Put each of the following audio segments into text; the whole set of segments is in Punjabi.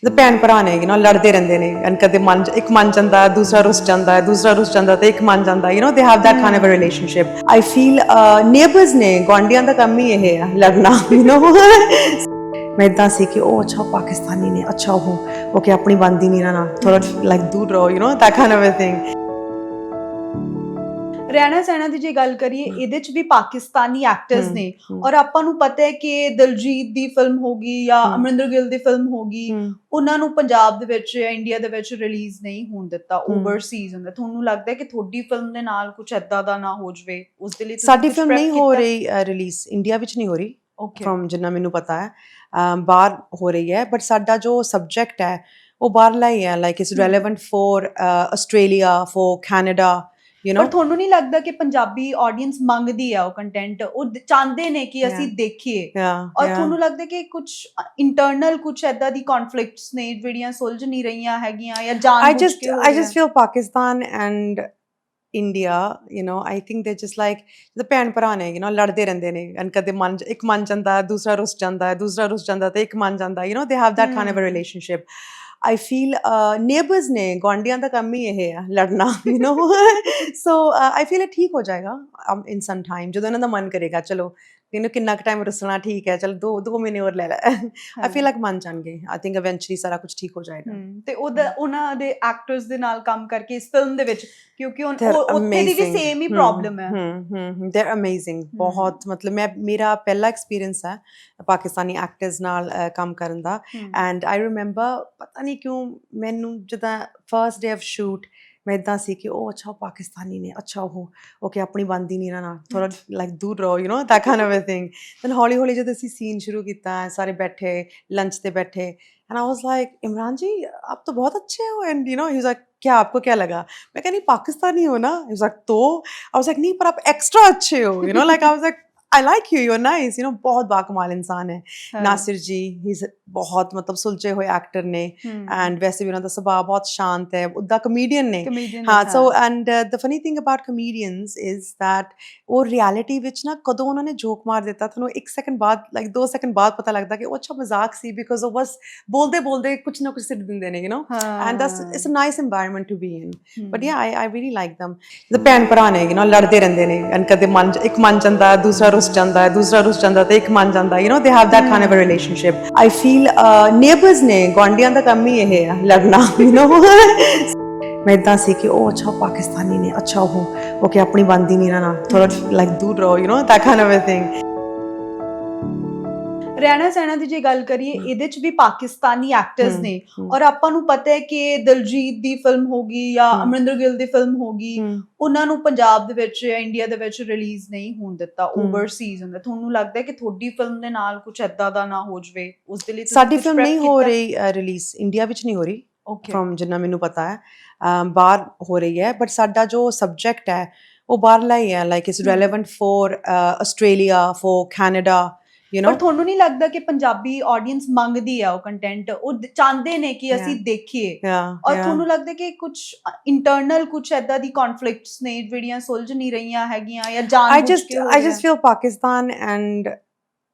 ਜਿੱਦਾਂ ਭੈਣ ਭਰਾ ਨੇ ਯੂ نو ਲੜਦੇ ਰਹਿੰਦੇ ਨੇ ਐਂਡ ਕਦੇ ਮਨ ਇੱਕ ਮਨ ਜਾਂਦਾ ਹੈ ਦੂਸਰਾ ਰੁੱਸ ਜਾਂਦਾ ਹੈ ਦੂਸਰਾ ਰੁੱਸ ਜਾਂਦਾ ਤੇ ਇੱਕ ਮਨ ਜਾਂਦਾ you know they have that kind of relationship I feel neighbours ਨੇ ਗੁਆਂਢੀਆਂ ਦਾ ਕੰਮ ਹੀ ਇਹ ਹੈ ਲੜਨਾ ਯੂ نو ਮੈਂ ਇਦਾਂ ਸੀ ਕਿ ਉਹ ਅੱਛਾ ਉਹ ਪਾਕਿਸਤਾਨੀ ਨੇ ਅੱਛਾ ਉਹ ਓਕੇ ਆਪਣੀ ਬੰਦੀ ਨਹੀਂ ਨਾ ਥੋੜਾ ਲਾਈਕ ਦੂਰ ਰਹੋ you know that kind of a thing ਰਹਿਣਾ ਸਹਿਣਾ ਦੀ ਜੇ ਗੱਲ ਕਰੀਏ ਇਹਦੇ ਚ ਵੀ ਪਾਕਿਸਤਾਨੀ ਐਕਟਰਸ ਨੇ। ਔਰ ਆਪਾਂ ਨੂੰ ਪਤਾ ਹੈ ਕਿ ਦਿਲਜੀਤ ਦੀ ਫਿਲਮ ਹੋਗੀ ਜਾਂ। ਅਮਰਿੰਦਰ ਗਿੱਲ ਦੀ ਫਿਲਮ ਹੋਗੀ ਉਹਨਾਂ ਨੂੰ ਪੰਜਾਬ ਦੇ ਵਿੱਚ ਜਾਂ ਇੰਡੀਆ ਦੇ ਵਿੱਚ ਰਿਲੀਜ਼ ਨਹੀਂ ਹੋਣ ਦਿੱਤਾ। ਓਵਰਸੀਜ਼ ਹੁੰਦਾ ਤੁਹਾਨੂੰ ਲੱਗਦਾ ਕਿ ਤੁਹਾਡੀ ਫਿਲਮ ਦੇ ਨਾਲ ਕੁਝ ਐਦਾਂ ਦਾ ਨਾ ਹੋ ਜਵੇ ਉਸ ਦੇ ਲਈ ਸਾਡੀ ਫਿਲਮ ਨਹੀਂ ਹੋ? ਰਹੀ ਰਿਲੀਜ਼ ਇੰਡੀਆ ਵਿੱਚ ਨਹੀਂ ਹੋ ਰਹੀ Okay. ਫਰਮ ਜਿੰਨਾ ਮੈਨੂੰ ਪਤਾ ਹੈ ਬਾਹਰ ਹੋ ਰਹੀ ਹੈ ਬਟ ਸਾਡਾ ਜੋ ਸਬਜੈਕਟ ਹੈ ਉਹ ਬਾਹਰਲਾ ਹੀ ਹੈ like it's. Relevant for Australia for Canada you know ਪਰ ਤੁਹਾਨੂੰ ਨਹੀਂ ਲੱਗਦਾ ਕਿ ਪੰਜਾਬੀ ਆਡੀਅנס ਮੰਗਦੀ ਆ ਉਹ ਕੰਟੈਂਟ ਉਹ ਚਾਹੁੰਦੇ ਨੇ ਕਿ ਅਸੀਂ ਦੇਖੀਏ। ਔਰ ਤੁਹਾਨੂੰ ਲੱਗਦਾ ਕਿ ਕੁਝ ਇੰਟਰਨਲ ਕੁਝ ਐਦਾਂ ਦੀ ਕਨਫਲਿਕਟਸ ਨੇ ਜਿਹੜੀਆਂ ਸੁਲਝ ਨਹੀਂ ਰਹੀਆਂ ਹੈਗੀਆਂ ਜਾਂ ਜਾਣ I just I just feel Pakistan and India you know I think they just like ਜਿਵੇਂ ਭੈਣ ਭਰਾ ਨੇ ਯੂ نو ਲੜਦੇ ਰਹਿੰਦੇ ਨੇ ਐਂਡ ਕਦੇ ਮਨ ਇੱਕ ਮਨ ਜਾਂਦਾ ਦੂਸਰਾ ਰੁੱਸ ਜਾਂਦਾ ਦੂਸਰਾ ਰੁੱਸ ਜਾਂਦਾ ਤੇ ਇੱਕ ਮਨ ਜਾਂਦਾ you know they have that kind of a relationship I feel neighbours ਨੇ ਗਵਾਂਡੀਆਂ ਦਾ ਕੰਮ ਹੀ ਇਹ ਆ ਲੜਨਾ you know so I feel ਇਹ ਠੀਕ ਹੋ ਜਾਏਗਾ ਇਨ ਸਮ ਟਾਈਮ ਜਦੋਂ ਇਹਨਾਂ ਦਾ ਮਨ ਕਰੇਗਾ ਚਲੋ ਇਹਨੂੰ ਕਿੰਨਾ ਕੁ ਟਾਈਮ ਰੁੱਸਣਾ ਠੀਕ ਹੈ ਚਲ ਦੋ ਦੋ ਮਹੀਨੇ ਹੋਰ ਲੈ ਲੈ। I feel like ਮੰਨ ਜਾਣਗੇ। I think eventually ਸਾਰਾ ਕੁਝ ਠੀਕ ਹੋ ਜਾਏਗਾ। ਤੇ ਉਹਦਾ ਉਹਨਾਂ ਦੇ ਐਕਟਰਸ ਦੇ ਨਾਲ ਕੰਮ ਕਰਕੇ ਇਸ ਫਿਲਮ ਦੇ ਵਿੱਚ ਕਿਉਂਕਿ ਉੱਥੇ ਦੀ ਵੀ. ਸੇਮ ਹੀ ਪ੍ਰੋਬਲਮ ਹੈ। ਹਮ ਹਮ they're amazing ਬਹੁਤ ਮਤਲਬ ਮੈਂ ਮੇਰਾ ਪਹਿਲਾ ਐਕਸਪੀਰੀਅੰਸ ਹੈ ਪਾਕਿਸਤਾਨੀ ਐਕਟਰਸ ਨਾਲ ਕੰਮ ਕਰਨ ਦਾ। ਐਂਡ ਆਈ ਰਿਮੈਂਬਰ ਪਤਾ ਨਹੀਂ ਕਿਉਂ ਮੈਨੂੰ ਜਦੋਂ ਫਰਸਟ ਡੇ ਆਫ ਸ਼ੂਟ ਮੈਂ ਇਦਾਂ ਸੀ ਕਿ ਉਹ ਅੱਛਾ ਉਹ ਪਾਕਿਸਤਾਨੀ ਨੇ ਅੱਛਾ ਉਹ ਓਕੇ ਆਪਣੀ ਬੰਦੀ ਨਹੀਂ ਨਾ ਥੋੜਾ ਲਾਈਕ ਦੂਰ ਰਹੋ you know that kind of a thing then ਹੌਲੀ ਹੌਲੀ ਜਦੋਂ ਅਸੀਂ ਸੀਨ ਸ਼ੁਰੂ ਕੀਤਾ ਸਾਰੇ ਬੈਠੇ ਲੰਚ ਤੇ बैठे and I was like Imran जी आप तो बहुत अच्छे हो and you know he was like क्या आपको क्या लगा मैं कहा नहीं पाकिस्तानी हो ना he was like तो I was like नहीं पर आप एक्स्ट्रा अच्छे हो you know like I was I like you you are nice you know बहुत बाकमाल इंसान है। नासिर जी ही बहुत मतलब सुलझे हुए एक्टर ने। एंड वैसे भी उन्होंदा ਸੁਭਾਅ ਬਹੁਤ ਸ਼ਾਂਤ ਹੈ ਉਹਦਾ ਕਮੇਡੀਅਨ ਨੇ ਹਾਂ so and the funny thing about comedians is that ਉਹ ਰਿਐਲਿਟੀ ਵਿੱਚ ਨਾ ਕਦੋਂ ਉਹਨਾਂ ਨੇ ਜੋਕ ਮਾਰ ਦਿੱਤਾ ਤੁਹਾਨੂੰ 1 ਸੈਕਿੰਡ ਬਾਅਦ 2 ਸੈਕਿੰਡ ਬਾਅਦ ਪਤਾ ਲੱਗਦਾ ਕਿ ਉਹ ਅੱਛਾ ਮਜ਼ਾਕ ਸੀ ਬਿਕੋਜ਼ ਉਹ ਬਸ ਬੋਲਦੇ ਬੋਲਦੇ ਕੁਝ ਨਾ ਕੁਝ ਸਿੱਟ ਦਿੰਦੇ ਨੇ you know and that's it's a nice environment to be in but ya I I really like them. ਦ ਭੈਣ ਭਰਾ ਨੇ ਯੂ ਨੋ ਲੜਦੇ ਰਹਿੰਦੇ ਨੇ ਐਂਡ ਕਦੇ ਮਨ ਇੱਕ ਮਨ रुस जाता है दूसरा रुस जाता है एक मान जाता है you know they have that kind of a relationship I feel neighbours ने गुआढ़ियाँ ਕੰਮ ਹੀ ਇਹ ਹੈ ਲੜਨਾ ਯੂ नो ਮੈਂ ਇਦਾਂ ਸੀ ਕਿ ਉਹ ਅੱਛਾ ਪਾਕਿਸਤਾਨੀ ਨੇ ਅੱਛਾ ਉਹ ਉਹ ਕਿ ਆਪਣੀ ਬੰਦੀ ਨਹੀਂ ਰਹਿਣਾ ਥੋੜਾ ਲਾਈਕ ਦੂਰ ਰਹੋ you know that kind of a thing ਰਹਿਣਾ ਸਹਿਣਾ ਦੀ ਜੇ ਗੱਲ ਕਰੀਏ ਇਹਦੇ ਚ ਵੀ ਪਾਕਿਸਤਾਨੀ ਐਕਟਰਸ ਨੇ। ਔਰ ਆਪਾਂ ਨੂੰ ਪਤਾ ਹੈ ਕਿ ਦਿਲਜੀਤ ਦੀ ਫਿਲਮ ਹੋਗੀ ਜਾਂ। ਅਮਰਿੰਦਰ ਗਿੱਲ ਦੀ ਫਿਲਮ ਹੋਗੀ ਉਹਨਾਂ ਨੂੰ ਪੰਜਾਬ ਦੇ ਵਿੱਚ ਜਾਂ ਇੰਡੀਆ ਦੇ ਵਿੱਚ ਰਿਲੀਜ਼ ਨਹੀਂ ਹੋਣ ਦਿੱਤਾ। ਓਵਰਸੀਜ਼ ਹੁੰਦਾ ਤੁਹਾਨੂੰ ਲੱਗਦਾ ਹੈ ਕਿ ਤੁਹਾਡੀ ਫਿਲਮ ਦੇ ਨਾਲ ਕੁਝ ਐਦਾਂ ਦਾ ਨਾ ਹੋ ਜਵੇ ਉਸ ਦੇ ਲਈ ਸਾਡੀ ਫਿਲਮ ਨਹੀਂ ਹੋ? ਰਹੀ ਰਿਲੀਜ਼ ਇੰਡੀਆ ਵਿੱਚ ਨਹੀਂ ਹੋ ਰਹੀ. ਫਰਮ ਜਿੰਨਾ ਮੈਨੂੰ ਪਤਾ ਹੈ ਬਾਹਰ ਹੋ ਰਹੀ ਹੈ ਬਟ ਸਾਡਾ ਜੋ ਸਬਜੈਕਟ ਹੈ ਉਹ ਬਾਹਰਲਾ ਹੀ ਹੈ like it's. Relevant for Australia for Canada you know ਪਰ ਤੁਹਾਨੂੰ ਨਹੀਂ ਲੱਗਦਾ ਕਿ ਪੰਜਾਬੀ ਆਡੀਅנס ਮੰਗਦੀ ਆ ਉਹ ਕੰਟੈਂਟ ਉਹ ਚਾਹੁੰਦੇ ਨੇ ਕਿ ਅਸੀਂ ਦੇਖੀਏ। ਔਰ ਤੁਹਾਨੂੰ ਲੱਗਦਾ ਕਿ ਕੁਝ ਇੰਟਰਨਲ ਕੁਝ ਐਦਾਂ ਦੀ ਕਨਫਲਿਕਟਸ ਨੇ ਜਿਹੜੀਆਂ ਸੁਲਝ ਨਹੀਂ ਰਹੀਆਂ ਹੈਗੀਆਂ ਜਾਂ ਜਾਣ I just I just feel Pakistan and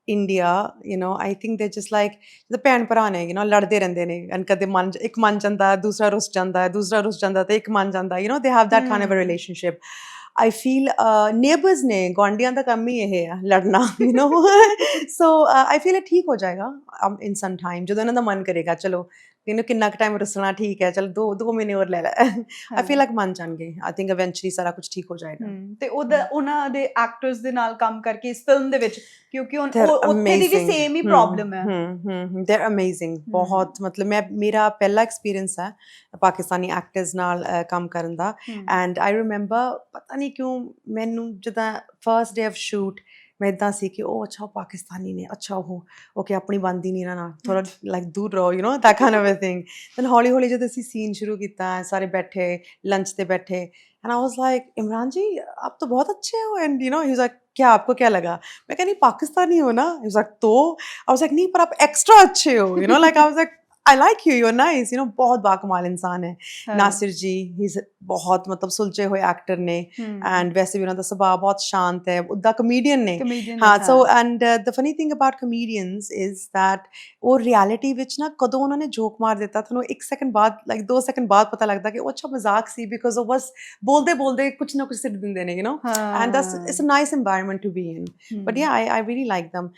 India you know I think they just like ਜਿਵੇਂ ਭੈਣ ਭਰਾ ਨੇ ਯੂ نو ਲੜਦੇ ਰਹਿੰਦੇ ਨੇ ਅਨ ਕਦੇ ਮਨ ਇੱਕ ਮੰਨ ਜਾਂਦਾ ਦੂਸਰਾ ਰੁੱਸ ਜਾਂਦਾ ਦੂਸਰਾ ਰੁੱਸ ਜਾਂਦਾ ਤੇ ਇੱਕ ਮੰਨ ਜਾਂਦਾ you know they have that kind of a relationship I feel neighbours ਨੇ ਗਵਾਂਡੀਆਂ ਦਾ ਕੰਮ ਹੀ ਇਹ ਆ ਲੜਨਾ you know so I feel ਇਹ ਠੀਕ ਹੋ ਜਾਏਗਾ ਇਨ ਸਮ ਟਾਈਮ ਜਦੋਂ ਇਹਨਾਂ ਦਾ ਮਨ ਕਰੇਗਾ ਚਲੋ ਇਹਨੂੰ ਕਿੰਨਾ ਕੁ ਟਾਈਮ ਰੁੱਸਣਾ ਠੀਕ ਹੈ ਚਲ ਦੋ ਦੋ ਮਹੀਨੇ ਹੋਰ ਲੈ ਲੈ। I feel like ਮੰਨ ਜਾਣਗੇ। I think eventually ਸਾਰਾ ਕੁਝ ਠੀਕ ਹੋ ਜਾਏਗਾ। ਤੇ ਉਹਦਾ ਉਹਨਾਂ ਦੇ ਐਕਟਰਸ ਦੇ ਨਾਲ ਕੰਮ ਕਰਕੇ ਇਸ ਫਿਲਮ ਦੇ ਵਿੱਚ ਕਿਉਂਕਿ ਉੱਥੇ ਦੀ ਵੀ. ਸੇਮ ਹੀ ਪ੍ਰੋਬਲਮ ਹੈ। ਹਮ ਹਮ they're amazing ਬਹੁਤ ਮਤਲਬ ਮੈਂ ਮੇਰਾ ਪਹਿਲਾ ਐਕਸਪੀਰੀਅੰਸ ਹੈ ਪਾਕਿਸਤਾਨੀ ਐਕਟਰਸ ਨਾਲ ਕੰਮ ਕਰਨ ਦਾ। ਐਂਡ ਆਈ ਰਿਮੈਂਬਰ ਪਤਾ ਨਹੀਂ ਕਿਉਂ ਮੈਨੂੰ ਜਦੋਂ ਫਰਸਟ ਡੇ ਆਫ ਸ਼ੂਟ ਮੈਂ ਇਦਾਂ ਸੀ ਕਿ ਉਹ ਅੱਛਾ ਉਹ ਪਾਕਿਸਤਾਨੀ ਨੇ ਅੱਛਾ ਉਹ ਓਕੇ ਆਪਣੀ ਬੰਦੀ ਨਹੀਂ ਨਾ ਥੋੜਾ ਲਾਈਕ ਦੂਰ ਰਹੋ you know that kind of a thing then ਹੌਲੀ ਹੌਲੀ ਜਦੋਂ ਅਸੀਂ ਸੀਨ ਸ਼ੁਰੂ ਕੀਤਾ ਸਾਰੇ ਬੈਠੇ ਲੰਚ ਤੇ बैठे and I was like Imran जी आप तो बहुत अच्छे हो and you know he was like क्या आपको क्या लगा मैं कहा नहीं पाकिस्तानी हो ना he was like तो I was like नहीं पर आप एक्स्ट्रा अच्छे हो you know like I was like I like you you are nice you know बहुत बाकमाल इंसान है ਹਾਂ, नासिर जी ही बहुत मतलब सुलझे हुए एक्टर ने ਹਮ, एंड वैसे भी उन्होंने सुभाव बहुत शांत है उदा कमेडियन ने comedian ਹਾਂ ਨੇ, so and the funny thing about comedians is that ਉਹ ਰਿਐਲਿਟੀ ਵਿੱਚ ਨਾ ਕਦੋਂ ਉਹਨਾਂ ਨੇ ਜੋਕ ਮਾਰ ਦਿੱਤਾ ਤੁਹਾਨੂੰ 1 ਸੈਕਿੰਡ ਬਾਅਦ ਲਾਈਕ 2 ਸੈਕਿੰਡ ਬਾਅਦ ਪਤਾ ਲੱਗਦਾ ਕਿ ਉਹ ਅੱਛਾ ਮਜ਼ਾਕ ਸੀ ਬਿਕਾਜ਼ ਉਹ ਬਸ ਬੋਲਦੇ ਬੋਲਦੇ ਕੁਝ ਨਾ ਕੁਝ ਸਿੱਟ ਦਿੰਦੇ ਨੇ ਯੂ نو ਹਾਂ and that's it's a nice environment to be in but hmm, yeah I, I really like them